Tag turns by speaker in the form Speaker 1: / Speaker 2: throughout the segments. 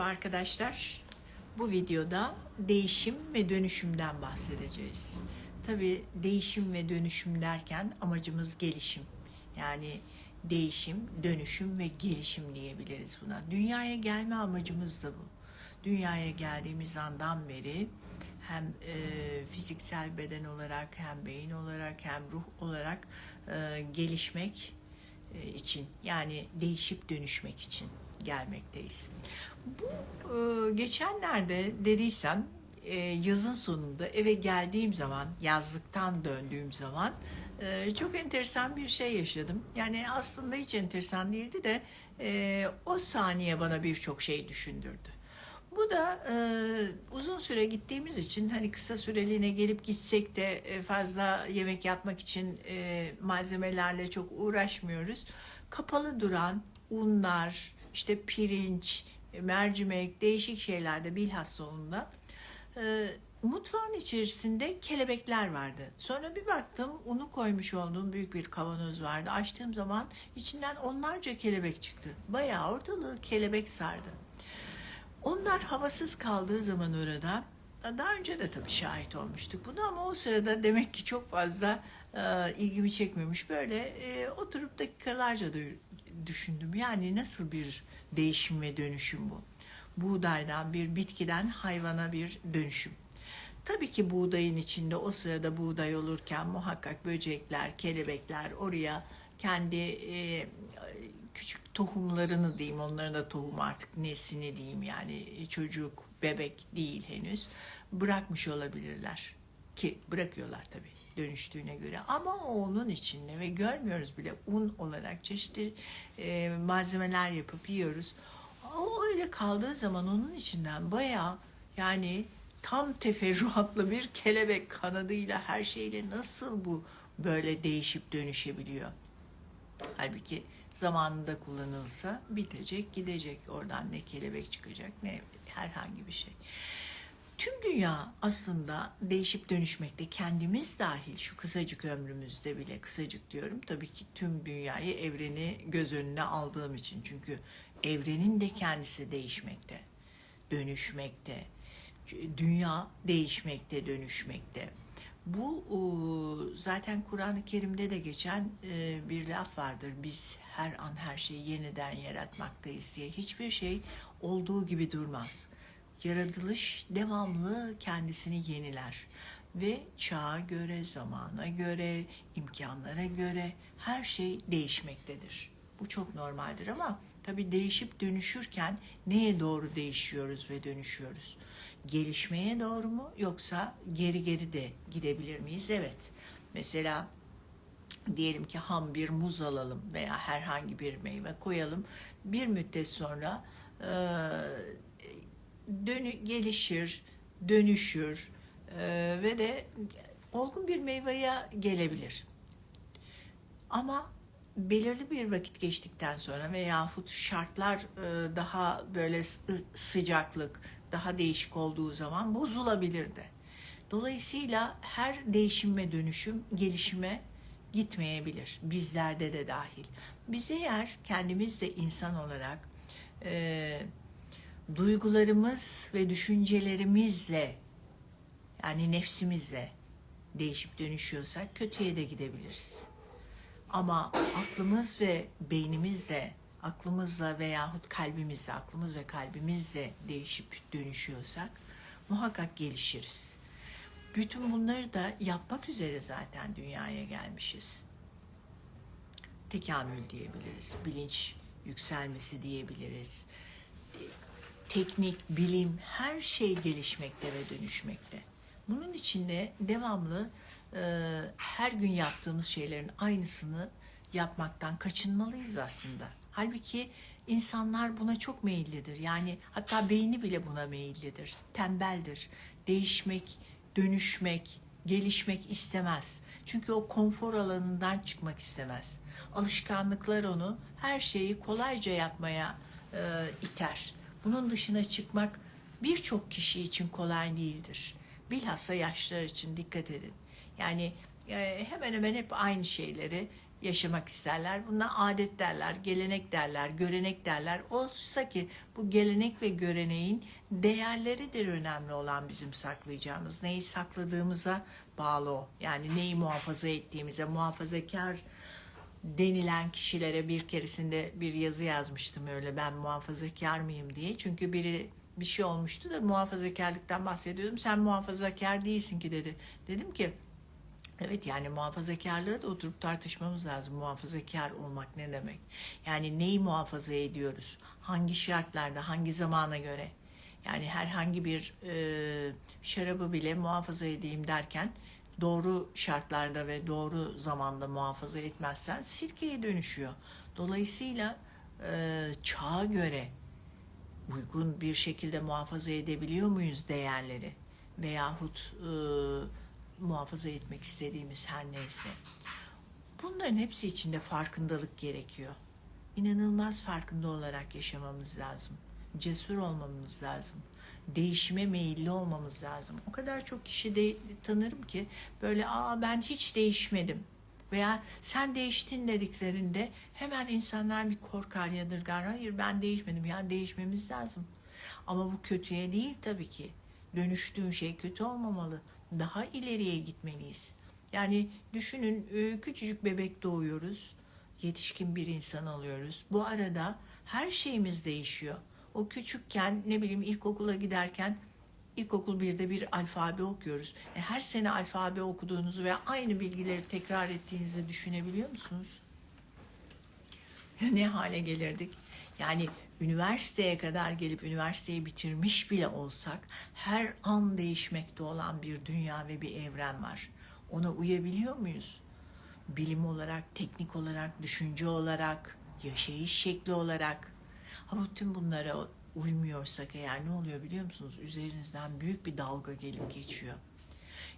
Speaker 1: Merhaba arkadaşlar. Bu videoda değişim ve dönüşümden bahsedeceğiz. Tabii değişim ve dönüşüm derken amacımız gelişim. Yani değişim, dönüşüm ve gelişim diyebiliriz buna. Dünyaya gelme amacımız da bu. Dünyaya geldiğimiz andan beri hem e, fiziksel beden olarak hem beyin olarak hem ruh olarak e, gelişmek e, için yani değişip dönüşmek için gelmekteyiz. Bu e, geçenlerde dediysem e, yazın sonunda eve geldiğim zaman yazlıktan döndüğüm zaman e, çok enteresan bir şey yaşadım. Yani aslında hiç enteresan değildi de e, o saniye bana birçok şey düşündürdü. Bu da e, uzun süre gittiğimiz için hani kısa süreliğine gelip gitsek de e, fazla yemek yapmak için e, malzemelerle çok uğraşmıyoruz. Kapalı duran unlar, işte pirinç, mercimek, değişik şeylerde bilhassa onunla e, mutfağın içerisinde kelebekler vardı. Sonra bir baktım unu koymuş olduğum büyük bir kavanoz vardı. Açtığım zaman içinden onlarca kelebek çıktı. Bayağı ortalığı kelebek sardı. Onlar havasız kaldığı zaman orada daha önce de tabii şahit olmuştuk buna ama o sırada demek ki çok fazla e, ilgimi çekmemiş. Böyle e, oturup dakikalarca da düşündüm. Yani nasıl bir değişim ve dönüşüm bu? Buğdaydan bir bitkiden hayvana bir dönüşüm. Tabii ki buğdayın içinde o sırada buğday olurken muhakkak böcekler, kelebekler oraya kendi e, küçük tohumlarını diyeyim, onların da tohum artık nesini diyeyim yani çocuk, bebek değil henüz bırakmış olabilirler ki bırakıyorlar tabii dönüştüğüne göre ama o onun içinde ve görmüyoruz bile un olarak çeşitli e, malzemeler yapıp yiyoruz. O öyle kaldığı zaman onun içinden bayağı yani tam teferruatlı bir kelebek kanadıyla her şeyle nasıl bu böyle değişip dönüşebiliyor? Halbuki zamanında kullanılsa bitecek gidecek. Oradan ne kelebek çıkacak ne herhangi bir şey. Tüm dünya aslında değişip dönüşmekte kendimiz dahil şu kısacık ömrümüzde bile kısacık diyorum. Tabii ki tüm dünyayı evreni göz önüne aldığım için çünkü evrenin de kendisi değişmekte, dönüşmekte. Dünya değişmekte, dönüşmekte. Bu zaten Kur'an-ı Kerim'de de geçen e, bir laf vardır. Biz her an her şeyi yeniden yaratmaktayız diye. Hiçbir şey olduğu gibi durmaz. Yaratılış devamlı kendisini yeniler ve çağa göre, zamana göre, imkanlara göre her şey değişmektedir. Bu çok normaldir ama tabii değişip dönüşürken neye doğru değişiyoruz ve dönüşüyoruz? gelişmeye doğru mu yoksa geri geri de gidebilir miyiz? Evet. Mesela diyelim ki ham bir muz alalım veya herhangi bir meyve koyalım. Bir müddet sonra e, dönü gelişir, dönüşür e, ve de olgun bir meyveye gelebilir. Ama belirli bir vakit geçtikten sonra veyahut şartlar e, daha böyle sıcaklık, daha değişik olduğu zaman bozulabilir de. Dolayısıyla her değişim ve dönüşüm gelişime gitmeyebilir. Bizlerde de dahil. Biz eğer kendimiz de insan olarak e, duygularımız ve düşüncelerimizle yani nefsimizle değişip dönüşüyorsak kötüye de gidebiliriz. Ama aklımız ve beynimizle aklımızla veyahut kalbimizle, aklımız ve kalbimizle değişip dönüşüyorsak muhakkak gelişiriz. Bütün bunları da yapmak üzere zaten dünyaya gelmişiz. Tekamül diyebiliriz, bilinç yükselmesi diyebiliriz. Teknik, bilim, her şey gelişmekte ve dönüşmekte. Bunun içinde devamlı e, her gün yaptığımız şeylerin aynısını yapmaktan kaçınmalıyız aslında. Halbuki insanlar buna çok meyillidir. Yani hatta beyni bile buna meyillidir. Tembeldir. Değişmek, dönüşmek, gelişmek istemez. Çünkü o konfor alanından çıkmak istemez. Alışkanlıklar onu her şeyi kolayca yapmaya e, iter. Bunun dışına çıkmak birçok kişi için kolay değildir. Bilhassa yaşlılar için dikkat edin. Yani e, hemen hemen hep aynı şeyleri yaşamak isterler. Buna adet derler, gelenek derler, görenek derler. Oysa ki bu gelenek ve göreneğin değerleridir önemli olan bizim saklayacağımız. Neyi sakladığımıza bağlı o. Yani neyi muhafaza ettiğimize, muhafazakar denilen kişilere bir keresinde bir yazı yazmıştım öyle ben muhafazakar mıyım diye. Çünkü biri bir şey olmuştu da muhafazakarlıktan bahsediyordum. Sen muhafazakar değilsin ki dedi. Dedim ki Evet yani muhafazakarlığı da oturup tartışmamız lazım. Muhafazakar olmak ne demek? Yani neyi muhafaza ediyoruz? Hangi şartlarda, hangi zamana göre? Yani herhangi bir e, şarabı bile muhafaza edeyim derken doğru şartlarda ve doğru zamanda muhafaza etmezsen sirkeye dönüşüyor. Dolayısıyla e, çağa göre uygun bir şekilde muhafaza edebiliyor muyuz değerleri? Veyahut e, muhafaza etmek istediğimiz her neyse. Bunların hepsi içinde farkındalık gerekiyor. İnanılmaz farkında olarak yaşamamız lazım. Cesur olmamız lazım. Değişime meyilli olmamız lazım. O kadar çok kişi de tanırım ki böyle aa ben hiç değişmedim veya sen değiştin dediklerinde hemen insanlar bir korkar yadırgar. Hayır ben değişmedim. Yani değişmemiz lazım. Ama bu kötüye değil tabii ki. Dönüştüğün şey kötü olmamalı. Daha ileriye gitmeliyiz. Yani düşünün e, küçücük bebek doğuyoruz. Yetişkin bir insan alıyoruz. Bu arada her şeyimiz değişiyor. O küçükken ne bileyim ilkokula giderken İlkokul birde bir alfabe okuyoruz. E, her sene alfabe okuduğunuzu ve aynı bilgileri tekrar ettiğinizi düşünebiliyor musunuz? Ne hale gelirdik? Yani üniversiteye kadar gelip üniversiteyi bitirmiş bile olsak her an değişmekte olan bir dünya ve bir evren var. Ona uyabiliyor muyuz? Bilim olarak, teknik olarak, düşünce olarak, yaşayış şekli olarak. Ha bütün bunlara uymuyorsak eğer ne oluyor biliyor musunuz? Üzerinizden büyük bir dalga gelip geçiyor.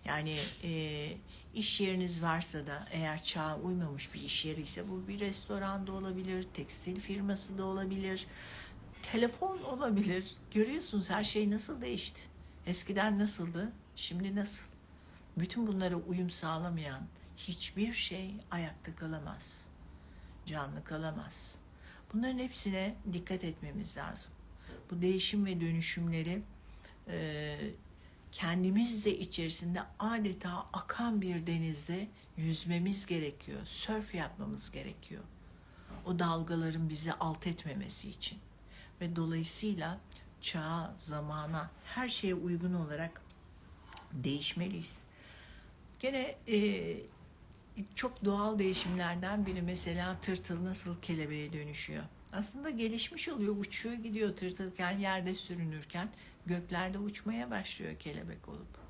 Speaker 1: Yani e, iş yeriniz varsa da eğer çağa uymamış bir iş yeri ise bu bir restoran da olabilir, tekstil firması da olabilir, telefon olabilir. Görüyorsunuz her şey nasıl değişti. Eskiden nasıldı, şimdi nasıl? Bütün bunlara uyum sağlamayan hiçbir şey ayakta kalamaz. Canlı kalamaz. Bunların hepsine dikkat etmemiz lazım bu değişim ve dönüşümleri e, kendimiz de içerisinde adeta akan bir denizde yüzmemiz gerekiyor. Sörf yapmamız gerekiyor. O dalgaların bizi alt etmemesi için. Ve dolayısıyla çağa, zamana, her şeye uygun olarak değişmeliyiz. Gene e, çok doğal değişimlerden biri mesela tırtıl nasıl kelebeğe dönüşüyor aslında gelişmiş oluyor. Uçuyor gidiyor tırtılken yerde sürünürken göklerde uçmaya başlıyor kelebek olup.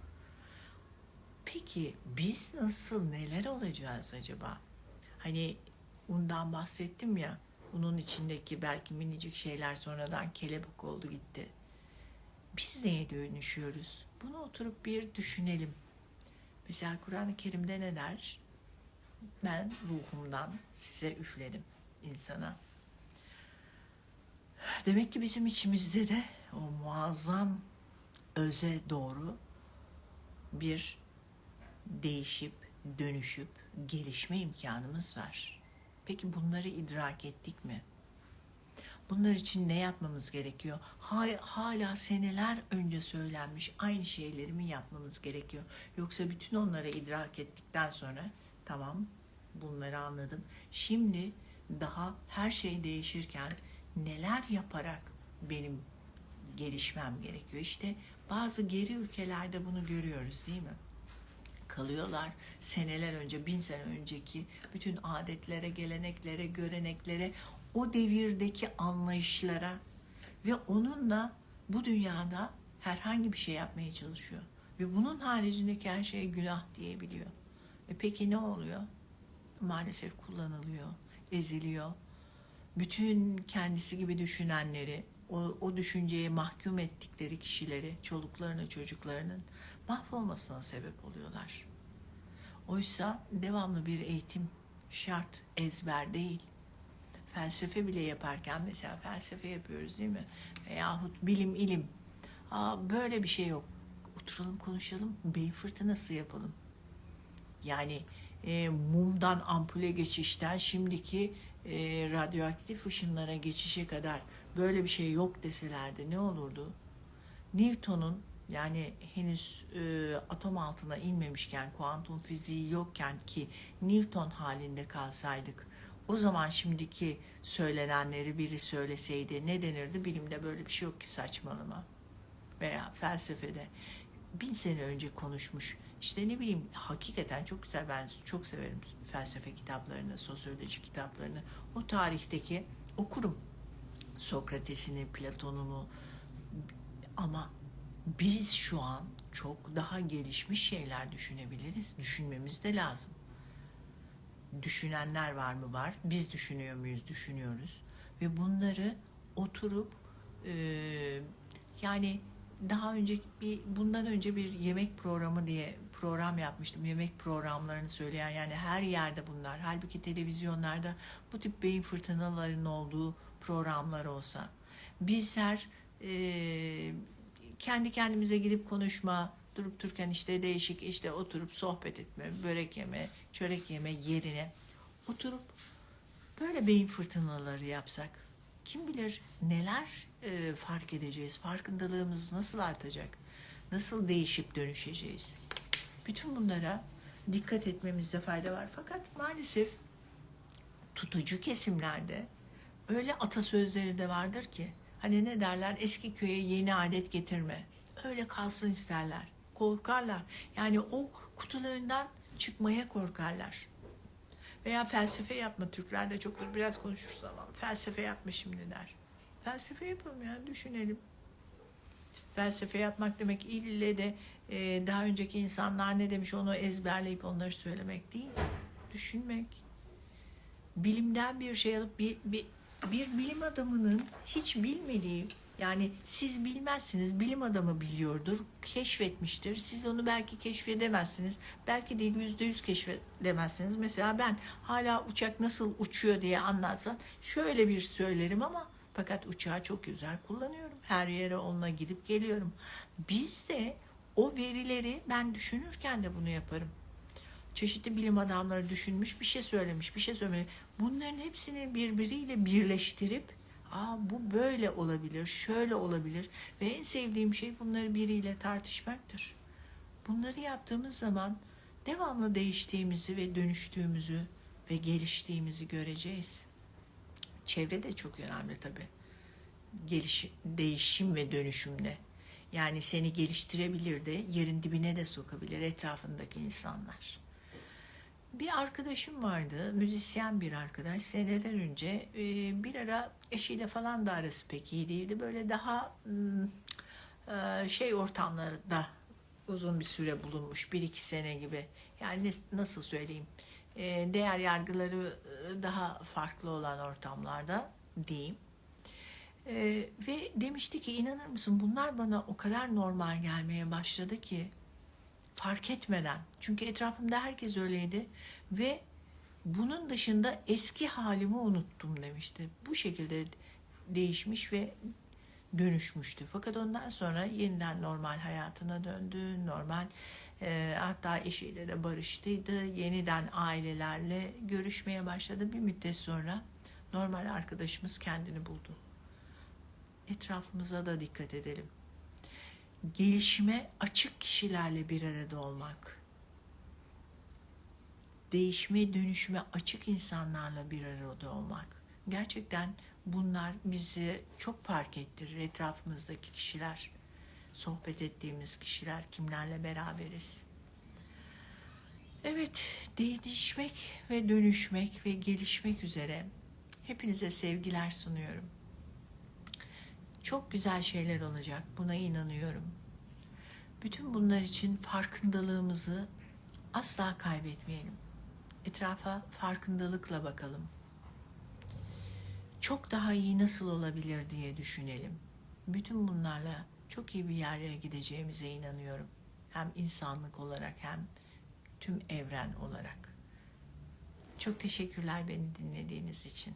Speaker 1: Peki biz nasıl neler olacağız acaba? Hani undan bahsettim ya. Unun içindeki belki minicik şeyler sonradan kelebek oldu gitti. Biz neye dönüşüyoruz? Bunu oturup bir düşünelim. Mesela Kur'an-ı Kerim'de ne der? Ben ruhumdan size üfledim insana. Demek ki bizim içimizde de o muazzam öze doğru bir değişip, dönüşüp, gelişme imkanımız var. Peki bunları idrak ettik mi? Bunlar için ne yapmamız gerekiyor? Hala seneler önce söylenmiş aynı şeyleri mi yapmamız gerekiyor? Yoksa bütün onları idrak ettikten sonra tamam bunları anladım. Şimdi daha her şey değişirken neler yaparak benim gelişmem gerekiyor. İşte bazı geri ülkelerde bunu görüyoruz değil mi? Kalıyorlar seneler önce, bin sene önceki bütün adetlere, geleneklere, göreneklere, o devirdeki anlayışlara ve onunla bu dünyada herhangi bir şey yapmaya çalışıyor. Ve bunun haricindeki her şey günah diyebiliyor. E peki ne oluyor? Maalesef kullanılıyor, eziliyor, bütün kendisi gibi düşünenleri, o, o düşünceye mahkum ettikleri kişileri, çoluklarını, çocuklarının mahvolmasına sebep oluyorlar. Oysa devamlı bir eğitim şart, ezber değil. Felsefe bile yaparken mesela felsefe yapıyoruz değil mi? Veyahut bilim, ilim. Aa, böyle bir şey yok. Oturalım konuşalım, beyin fırtınası yapalım. Yani e, mumdan ampule geçişten şimdiki e, radyoaktif ışınlara geçişe kadar böyle bir şey yok deselerdi ne olurdu? Newton'un yani henüz e, atom altına inmemişken, kuantum fiziği yokken ki Newton halinde kalsaydık, o zaman şimdiki söylenenleri biri söyleseydi ne denirdi? Bilimde böyle bir şey yok ki saçmalama. Veya felsefede bin sene önce konuşmuş. İşte ne bileyim hakikaten çok güzel ben çok severim felsefe kitaplarını, sosyoloji kitaplarını. O tarihteki okurum. Sokrates'ini, Platon'unu ama biz şu an çok daha gelişmiş şeyler düşünebiliriz. Düşünmemiz de lazım. Düşünenler var mı? Var. Biz düşünüyor muyuz? Düşünüyoruz. Ve bunları oturup e, yani daha önce bir bundan önce bir yemek programı diye program yapmıştım. Yemek programlarını söyleyen yani her yerde bunlar. Halbuki televizyonlarda bu tip beyin fırtınalarının olduğu programlar olsa bizler e, kendi kendimize gidip konuşma, durup dururken işte değişik işte oturup sohbet etme, börek yeme, çörek yeme yerine oturup böyle beyin fırtınaları yapsak kim bilir neler e, fark edeceğiz, farkındalığımız nasıl artacak, nasıl değişip dönüşeceğiz. Bütün bunlara dikkat etmemizde fayda var. Fakat maalesef tutucu kesimlerde öyle atasözleri de vardır ki hani ne derler eski köye yeni adet getirme. Öyle kalsın isterler. Korkarlar. Yani o kutularından çıkmaya korkarlar. Veya felsefe yapma Türkler de çoktur biraz konuşuruz ama felsefe yapma şimdi der. Felsefe yapalım ya düşünelim. Felsefe yapmak demek ille de e, daha önceki insanlar ne demiş onu ezberleyip onları söylemek değil. Düşünmek. Bilimden bir şey alıp bir, bir, bir bilim adamının hiç bilmediği yani siz bilmezsiniz, bilim adamı biliyordur, keşfetmiştir. Siz onu belki keşfedemezsiniz, belki de yüzde yüz keşfedemezsiniz. Mesela ben hala uçak nasıl uçuyor diye anlatsan şöyle bir söylerim ama fakat uçağı çok güzel kullanıyorum. Her yere onunla gidip geliyorum. Biz de o verileri ben düşünürken de bunu yaparım. Çeşitli bilim adamları düşünmüş, bir şey söylemiş, bir şey söylemiş. Bunların hepsini birbiriyle birleştirip Aa, bu böyle olabilir, şöyle olabilir ve en sevdiğim şey bunları biriyle tartışmaktır. Bunları yaptığımız zaman devamlı değiştiğimizi ve dönüştüğümüzü ve geliştiğimizi göreceğiz. Çevre de çok önemli tabii. Geliş, değişim ve dönüşümde. Yani seni geliştirebilir de yerin dibine de sokabilir etrafındaki insanlar. Bir arkadaşım vardı, müzisyen bir arkadaş. Seneler önce e, bir ara eşiyle falan da arası pek iyi değildi. Böyle daha e, şey ortamlarda uzun bir süre bulunmuş, bir iki sene gibi. Yani nasıl söyleyeyim, e, değer yargıları daha farklı olan ortamlarda diyeyim. Ve demişti ki inanır mısın bunlar bana o kadar normal gelmeye başladı ki fark etmeden. Çünkü etrafımda herkes öyleydi ve bunun dışında eski halimi unuttum demişti. Bu şekilde değişmiş ve dönüşmüştü. Fakat ondan sonra yeniden normal hayatına döndü. Normal e, hatta eşiyle de barıştıydı. Yeniden ailelerle görüşmeye başladı. Bir müddet sonra normal arkadaşımız kendini buldu. Etrafımıza da dikkat edelim gelişime açık kişilerle bir arada olmak, değişime, dönüşüme açık insanlarla bir arada olmak. Gerçekten bunlar bizi çok fark ettirir. Etrafımızdaki kişiler, sohbet ettiğimiz kişiler, kimlerle beraberiz. Evet, değişmek ve dönüşmek ve gelişmek üzere hepinize sevgiler sunuyorum. Çok güzel şeyler olacak. Buna inanıyorum. Bütün bunlar için farkındalığımızı asla kaybetmeyelim. Etrafa farkındalıkla bakalım. Çok daha iyi nasıl olabilir diye düşünelim. Bütün bunlarla çok iyi bir yerlere gideceğimize inanıyorum. Hem insanlık olarak hem tüm evren olarak. Çok teşekkürler beni dinlediğiniz için.